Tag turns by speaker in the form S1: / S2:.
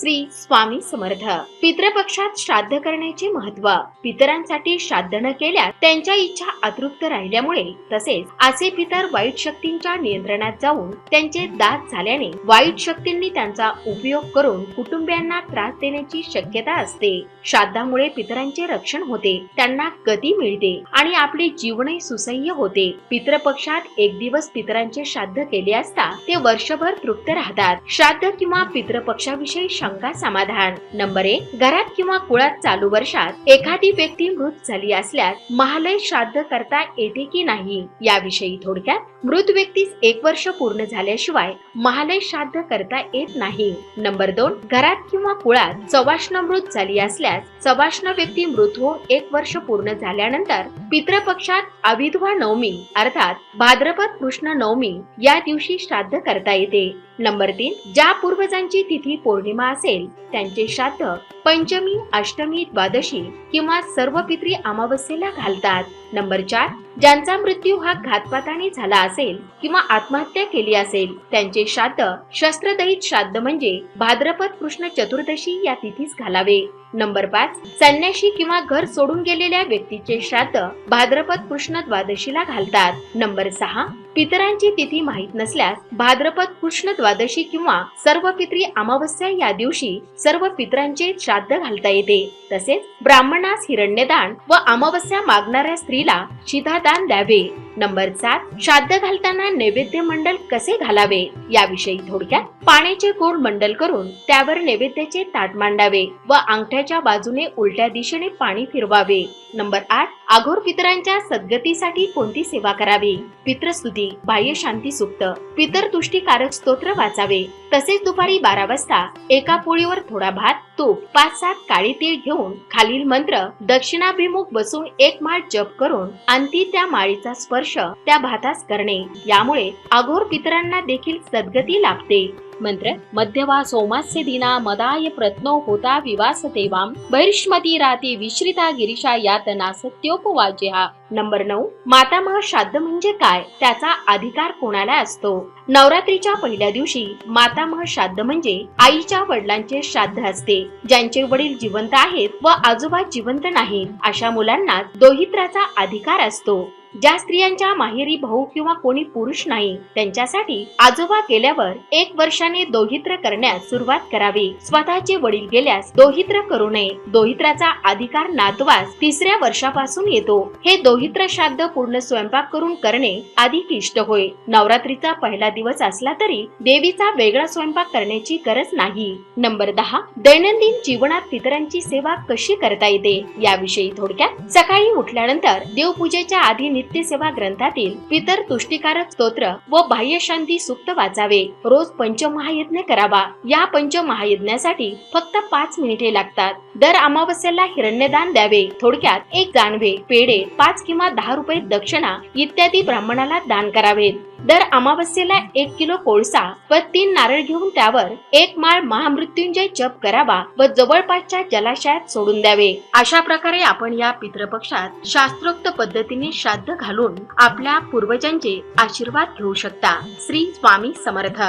S1: श्री स्वामी समर्थ. पितृपक्षात श्राद्ध करण्याचे महत्त्व पितरांसाठी श्राद्ध न केल्यास त्यांच्या इच्छा अतृप्त राहिल्यामुळे तसेच असे पितर वाईट शक्तींच्या नियंत्रणात जाऊन त्यांचे दात झाल्याने वाईट शक्तींनी त्यांचा उपयोग करून कुटुंबियांना त्रास देण्याची शक्यता असते. श्राद्धामुळे पितरांचे रक्षण होते त्यांना गती मिळते आणि आपले जीवनही सुसह्य होते. पितृपक्षात एक दिवस पितरांचे श्राद्ध केले असता ते वर्षभर तृप्त राहतात. श्राद्ध किंवा पितृपक्षाविषयी शंका समाधान. नंबर एक घरात किंवा कुळात चालू वर्षात एखादी व्यक्ती मृत झाली असल्यास महालय श्राद्ध करता येते की नाही? याविषयी थोडक्यात मृत व्यक्तीस एक वर्ष पूर्ण झाल्याशिवाय महालय श्राद्ध करता येत नाही. नंबर दोन घरात किंवा कुळात सवाष्ण मृत झाली असल्यास सवाष्ण व्यक्ती मृत होऊन एक वर्ष पूर्ण झाल्यानंतर पितृपक्षात अविधवा नवमी अर्थात भाद्रपद कृष्ण नवमी या दिवशी श्राद्ध करता येते. नंबर तीन ज्या पूर्वजांची तिथी पौर्णिमा असेल त्यांचे श्राद्ध पंचमी अष्टमी द्वादशी किंवा सर्व पित्री अमावस्येला घालतात. नंबर चार ज्यांचा मृत्यू हा घातपाताने झाला असेल किंवा आत्महत्या केली असेल त्यांचे श्राद्ध शस्त्रदहित श्राद्ध म्हणजे भाद्रपद कृष्ण चतुर्दशी या तिथीस घालावे. नंबर पाच संन्याशी किंवा घर सोडून गेलेल्या व्यक्तीचे श्राद्ध भाद्रपद कृष्ण द्वादशीला घालतात. नंबर सहा पितरांची तिथी माहीत नसल्यास भाद्रपद कृष्ण द्वादशी किंवा सर्व पित्री अमावस्या या दिवशी सर्व पितरांचे श्राद्ध घालता येते. तसेच ब्राह्मणास हिरण्यदान व अमावस्या मागणाऱ्या स्त्री स्त्रीला शिधादान द्यावे. नंबर सात श्राद्ध घालताना नैवेद्य मंडल कसे घालावे? याविषयी थोडक्यात पाण्याचे गोड मंडल करून त्यावर नैवेद्याचे ताट मांडावे व अंगठ्याच्या बाजूने उलट्या दिशेने पाणी फिरवावे. नंबर आठ आघोर पितरांच्या सद्गतीसाठी कोणती सेवा करावी? पितृस्तुती बाह्य शांती सुक्त पितर तुष्टीकारक स्तोत्र वाचावे. तसेच दुपारी बारा वाजता एका पोळीवर थोडा भात तूप पाच सात काळे तीळ घेऊन खालील मंत्र दक्षिणाभिमुख बसून एक माळ जप करून अंती त्या माळीचा स्पर्श त्या भातास करणे. यामुळे आघोर पितरांना देखील सद्गती लाभते. मंत्र मध्यवा सोमास्य दिना मदाय प्रत्नो होता विवास तेवाम बहिष्मती राती विश्रिता गिरीशा यातना सत्योपवाज्य नंबर नऊ मातामह श्राद्ध म्हणजे काय? त्याचा अधिकार कोणाला असतो? नवरात्रीच्या पहिल्या दिवशी मातामह श्राद्ध म्हणजे आईच्या वडिलांचे श्राद्ध असते. ज्यांचे वडील जिवंत आहेत व आजोबा जिवंत नाहीत. अशा मुलांना दोहित्राचा अधिकार असतो. ज्या स्त्रियांच्या माहेरी भाऊ किंवा कोणी पुरुष नाही त्यांच्यासाठी आजोबा गेल्यावर एक वर्षाने दोहित्र करण्यास सुरुवात करावी. स्वतःचे वडील गेल्यास दोहित्र करू नये. दोहित्राचा अधिकार नातवास तिसऱ्या वर्षापासून येतो. हे दोहित्र श्राद्ध पूर्ण स्वयंपाक करून करणे अधिक इष्ट होय. नवरात्रीचा पहिला दिवस असला तरी देवीचा वेगळा स्वयंपाक करण्याची गरज नाही. नंबर दहा. दैनंदिन जीवनात पितरांची सेवा कशी करता येते? याविषयी थोडक्यात सकाळी उठल्यानंतर देवपूजेच्या आधी नित्यसेवा ग्रंथातील पितर तुष्टीकारक स्तोत्र व बाह्य शांती सुक्त वाचावे. रोज पंचमहायज्ञ करावा. या पंचमहायज्ञासाठी फक्त पाच मिनिटे लागतात. दर अमावस्येला हिरण्यदान द्यावे. थोडक्यात एक जानवे पेढे पाच किंवा दहा रुपये दक्षिणा इत्यादी ब्राह्मणाला दान करावेत. दर अमावस्येला एक किलो कोळसा व तीन नारळ घेऊन त्यावर एक माळ महामृत्युंजय जप करावा व जवळपासच्या जलाशयात सोडून द्यावे. अशा प्रकारे आपण या पितृपक्षात शास्त्रोक्त पद्धतीने श्राद्ध घालून आपल्या पूर्वजांचे आशीर्वाद घेऊ शकता. श्री स्वामी समर्थ.